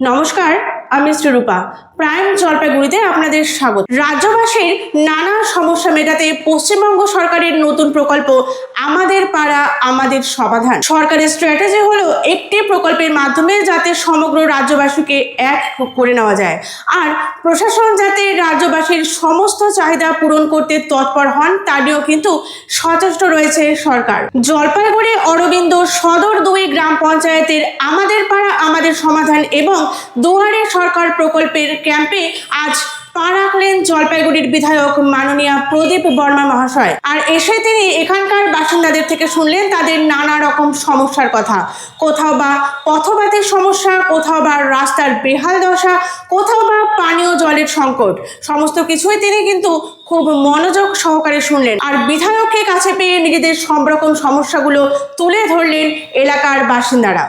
নমস্কার। আমি শ্রীরূপা প্রাইম জলপাইগুড়িতে আপনাদের স্বাগত। রাজ্যবাসীর নানা সমস্যা মেটাতে পশ্চিমবঙ্গ সরকারের নতুন প্রকল্প আমাদের পাড়া, আমাদের সমাধান। সরকারের স্ট্র্যাটেজি হলো একটি প্রকল্পের মাধ্যমে যাতে সমগ্র রাজ্যবাসীকে এক করে নেওয়া যায়। আর প্রশাসন যাতে রাজ্যবাসীর সমস্ত চাহিদা পূরণ করতে তৎপর হন, তা নিয়েও কিন্তু সচেষ্ট রয়েছে সরকার। জলপাইগুড়ি, অরবিন্দ সদর দুই গ্রাম পঞ্চায়েতের আমাদের পাড়া, আমাদের সমাধান এবং দুয়ারে সরকার প্রকল্পের ক্যাম্পে আজ পা রাখলেন জলপাইগুড়ির বিধায়ক মাননীয় প্রদীপ বর্মা মহাশয়। আর এসে তিনি এখানকার বাসিন্দাদের থেকে শুনলেন তাদের নানা রকম সমস্যার কথা। কোথাও বা পথবাতের সমস্যা, কোথাও বা রাস্তার বেহাল দশা, কোথাও বা পানীয় জলের সংকট। সমস্ত কিছুই তিনি কিন্তু খুব মনোযোগ সহকারে শুনলেন। আর বিধায়ককে কাছে পেয়ে নিজেদের সব রকম সমস্যাগুলো তুলে ধরলেন এলাকার বাসিন্দারা।